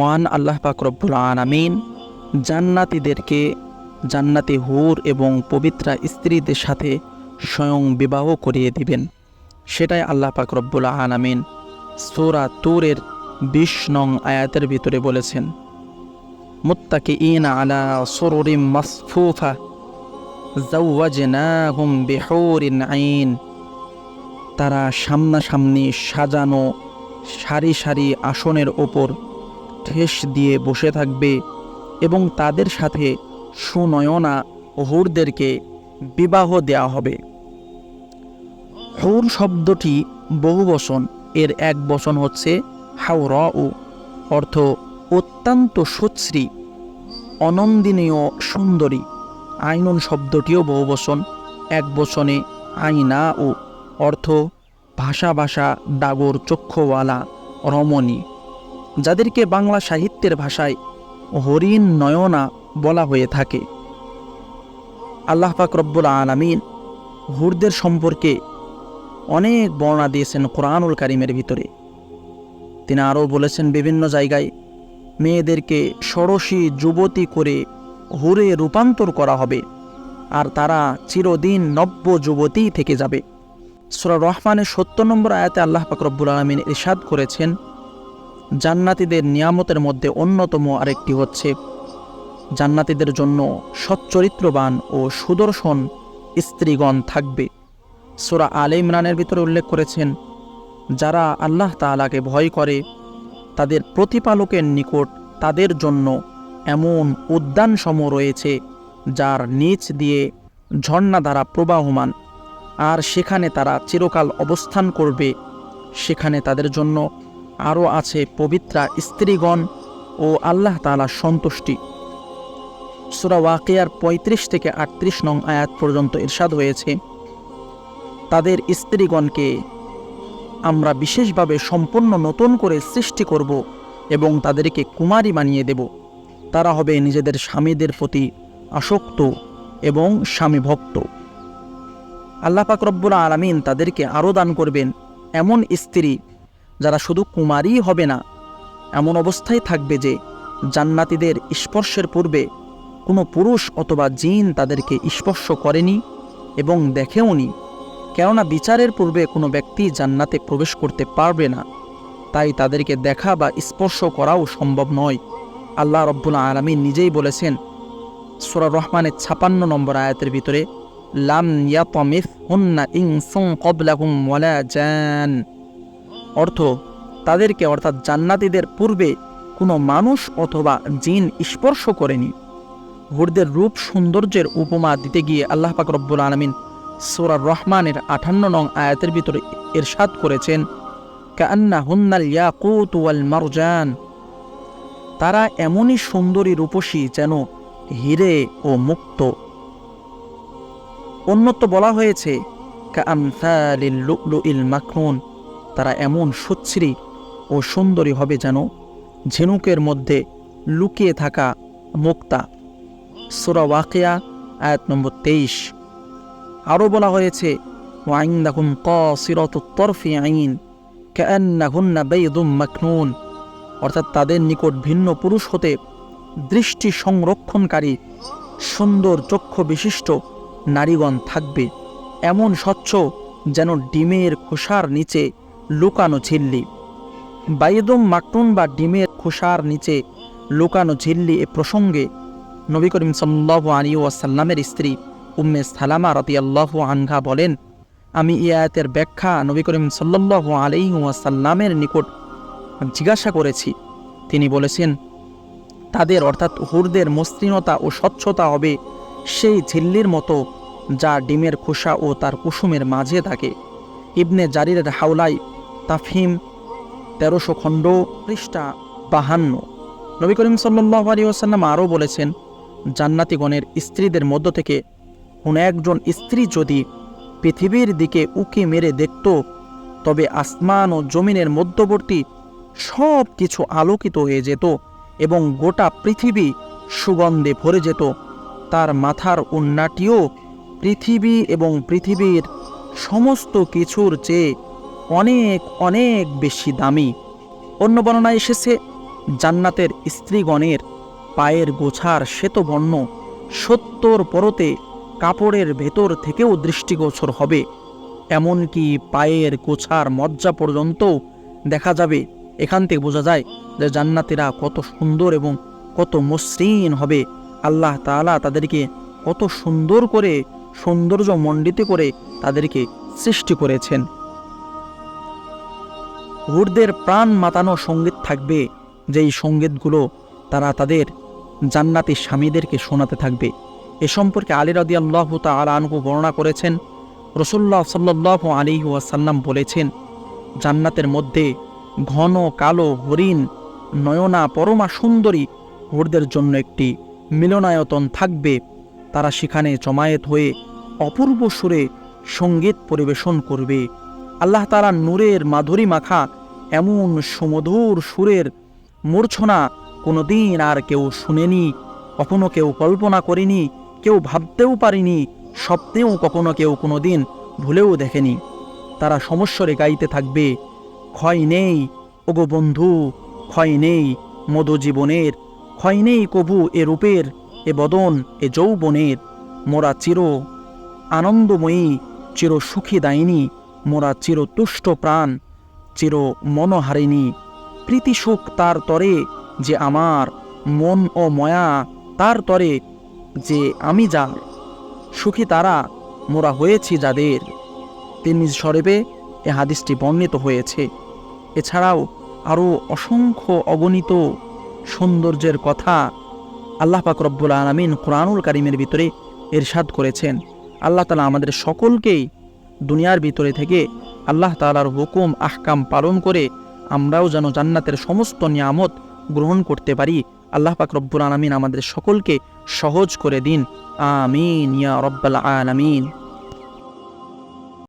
মহান আল্লাহ পাক রব্বুল আলামিন জান্নাতীদেরকে জান্নাতি হুর এবং পবিত্রা স্ত্রীদের সাথে স্বয়ং বিবাহ করিয়ে দিবেন। সেটাই আল্লাহ পাক রব্বুল আলামিন সূরা তুরের বিশ নং আয়াতের ভিতরে বলেছেন মুত্তাকি ইন আলা সুরুরিম মাসফুফা আইন। তারা সামনাসামনি সাজানো সারি সারি আসনের ওপর ঠেস দিয়ে বসে থাকবে এবং তাদের সাথে সুনয়না হুরদেরকে বিবাহ দেয়া হবে। হুর শব্দটি বহু বচন, এর এক বচন হচ্ছে হাওর অর্থ অত্যন্ত সুশ্রী, অনন্দিনীয়, সুন্দরী। আইনুন শব্দটিও বহু বচন, এক বচনে আইনা ও অর্থ ভাষা ভাষা ডাগর চক্ষুওয়ালা, রমণী। যাদেরকে বাংলা সাহিত্যের ভাষায় হরিণ নয়না বলা হয়ে থাকে। আল্লাহ পাক রব্বুল আলামিন হুরদের সম্পর্কে অনেক বর্ণনা দিয়েছেন কোরআনুল কারিমের ভিতরে। তিনি আরও বলেছেন, বিভিন্ন জায়গায় মেয়েদেরকে ষোড়শী যুবতী করে হুরে রূপান্তর করা হবে আর তারা চিরদিন নব্য যুবতী থেকে যাবে। সুরা রহমানের সত্তর নম্বর আয়াতে আল্লাহ পাক রব্বুল আলমিন ইরশাদ করেছেন জান্নাতীদের নিয়ামতের মধ্যে অন্যতম আরেকটি হচ্ছে। জান্নাতীদের জন্য সচ্চরিত্রবান ও সুদর্শন স্ত্রীগণ থাকবে। সোরা আলে ইমরানের ভিতরে উল্লেখ করেছেন, যারা আল্লাহ তাআলাকে ভয় করে, তাদের প্রতিপালকের নিকট তাদের জন্য এমন উদ্যানসমূহ রয়েছে, যার নিচ দিয়ে ঝর্ণা দ্বারা প্রবাহমান, আর সেখানে তারা চিরকাল অবস্থান করবে। সেখানে তাদের জন্য আরও আছে পবিত্রা স্ত্রীগণ ও আল্লাহ তাআলার সন্তুষ্টি। সুরা ওয়াকিয়ার পঁয়ত্রিশ থেকে আটত্রিশ নং আয়াত পর্যন্ত ইরশাদ হয়েছে। তাদের স্ত্রীগণকে আমরা বিশেষভাবে সম্পূর্ণ নতুন করে সৃষ্টি করব এবং তাদেরকে কুমারী বানিয়ে দেব। তারা হবে নিজেদের স্বামীদের প্রতি আসক্ত এবং স্বামী ভক্ত আল্লাহ পাক রব্বুল আলামিন তাদেরকে আরও দান করবেন এমন স্ত্রী যারা শুধু কুমারী হবে না, এমন অবস্থায় থাকবে যে জান্নাতীদের স্পর্শের পূর্বে কোনো পুরুষ অথবা জিন তাদেরকে স্পর্শ করেনি এবং দেখেওনি, কেননা বিচারের পূর্বে কোনো ব্যক্তি জান্নাতে প্রবেশ করতে পারবে না। তাই তাদেরকে দেখা বা স্পর্শ করাও সম্ভব নয়। আল্লাহ রব্বুল আলমী নিজেই বলেছেন, সুরা রহমানের ছাপান্ন নম্বর আয়াতের ভিতরে, লাম ইয়াতমিফ হুন্না ইংসং কবলাহুম ওয়ালা জান। অর্থ তাদেরকে অর্থাৎ জান্নাতীদের পূর্বে কোনো মানুষ অথবা জিন স্পর্শ করেনি। হুরদের রূপ সৌন্দর্যের উপমা দিতে গিয়ে আল্লাহ পাক রব্বুল আলমিন সোরা রহমানের আঠান্ন নং আয়াতের ভিতরে এরশাদ করেছেন কান্না হুন্নাল ইয়াকুত ওয়াল মারজান। তারা এমনই সুন্দরী রূপসী যেন হিরে ও মুক্ত। অন্যত্র বলা হয়েছে কামসালিল লুলুইল মাখনুন তারা এমন সুশ্রী ও সুন্দরী হবে যেন ঝিনুকের মধ্যে লুকিয়ে থাকা মুক্তা। সুরা ওয়াকিয়া, আয়াত নম্বর তেইশ। আরও বলা হয়েছে ওয়াইন্দাহুম কসিরত তরফি আইন কান্নাহুন্না বেদুম মাখনুন অর্থাৎ তাদের নিকট ভিন্ন পুরুষ হতে দৃষ্টি সংরক্ষণকারী, সুন্দর চক্ষু বিশিষ্ট নারীগণ থাকবে। এমন স্বচ্ছ যেন ডিমের খোসার নিচে লুকানো ঝিল্লি। বাইদুম মাকটুন বা ডিমের খোসার নিচে লুকানো ঝিল্লি এ প্রসঙ্গে নবী করিম সাল্লাহ আলী ওয়াসাল্লামের স্ত্রী উম্মে সালামা রতিয়াল্লাহ আনঘা বলেন, আমি ই আয়াতের ব্যাখ্যা নবী করিম সাল্লাহ আলী ওয়াসাল্লামের নিকট জিজ্ঞাসা করেছি। তিনি বলেছেন, তাদের অর্থাৎ হুরদের মসৃণতা ও স্বচ্ছতা হবে সেই ঝিল্লির মতো যা ডিমের খোসা ও তার কুসুমের মাঝে থাকে। ইবনে জারিরের হাওলাই তাফহিম, তেরোশো খণ্ড, পৃষ্ঠা বাহান্ন। নবী করিম সাল্লাহ আলী ওসাল্লাম আরও বলেছেন জান্নাতিগণের স্ত্রীদের মধ্য থেকে কোনো একজন স্ত্রী যদি পৃথিবীর দিকে উকি মেরে দেখত, তবে আসমান ও জমিনের মধ্যবর্তী সব কিছু আলোকিত হয়ে যেত এবং গোটা পৃথিবী সুগন্ধে ভরে যেত। তার মাথার উন্নাটিও পৃথিবী এবং পৃথিবীর সমস্ত কিছুর চেয়ে অনেক অনেক বেশি দামি। অন্য বর্ণনায় এসেছে, জান্নাতের স্ত্রীগণের পায়ের গোছার শ্বেতবর্ণ সত্তর পরতে কাপড়ের ভেতর থেকেও দৃষ্টিগোচর হবে। এমনকি পায়ের গোছার মজ্জা পর্যন্ত দেখা যাবে। এখান থেকে বোঝা যায় যে জান্নাতিরা কত সুন্দর এবং কত মসৃণ হবে। আল্লাহ তাআলা তাদেরকে কত সুন্দর করে সৌন্দর্য মণ্ডিত করে তাদেরকে সৃষ্টি করেছেন। হুরদের প্রাণ মাতানো সংগীত থাকবে, যেই সঙ্গীতগুলো তারা তাদের জান্নাতি স্বামীদেরকে শোনাতে থাকবে। এ সম্পর্কে আলী রাদি আল্লাহ আনহু বর্ণনা করেছেন রসুল্লাহ সাল্লাহ আলী ওয়াসাল্লাম বলেছেন, জান্নাতের মধ্যে ঘন, কালো, হরিণ, নয়না, পরমা, সুন্দরী হুরদের জন্য একটি মিলনায়তন থাকবে। তারা সেখানে জমায়েত হয়ে অপূর্ব সুরে সংগীত পরিবেশন করবে। আল্লাহ তারা নূরের মাধুরী মাখা, এমন সুমধুর সুরের মূর্ছনা কোনোদিন আর কেউ শুনেনি, কখনো কেউ কল্পনা করেনি, কেউ ভাবতেও পারিনি, স্বপ্নেও কখনো কেউ কোনোদিন ভুলেও দেখেনি। তারা সমস্যরে গাইতে থাকবে, ক্ষয় নেই, ওগো বন্ধু, ক্ষয় নেই, মধু জীবনের, ক্ষয় নেই কবু এ রূপের, এ বদন, এ যৌবনের, মোরা চির আনন্দময়ী, চির সুখী দায়িনী মোরা চির তুষ্ট প্রাণ চির মনোহারিণী প্রীতি সুখ তার তরে যে আমার, মন ও ময়া তার তরে যে আমি যা সুখী তারা মোরা হয়েছি যাদের। তিনি স্বরেবে এ হাদিসটি বর্ণিত হয়েছে। এছাড়াও আরও অসংখ্য অগণিত সৌন্দর্যের কথা আল্লাহ পাক রব্বুল আলমিন কোরআনুল কারিমের ভিতরে এরশাদ করেছেন। আল্লাহ তালা আমাদের সকলকেই দুনিয়ার ভিতরে থেকে আল্লাহ তালার হুকুম, আহকাম পালন করে আমরাও যেন জান্নাতের সমস্ত নিয়ামত গ্রহণ করতে পারি। আল্লাহ পাক রব্বুল আলমিন আমাদের সকলকে সহজ করে দিন। আমিন ইয়া রব্বাল আলামিন।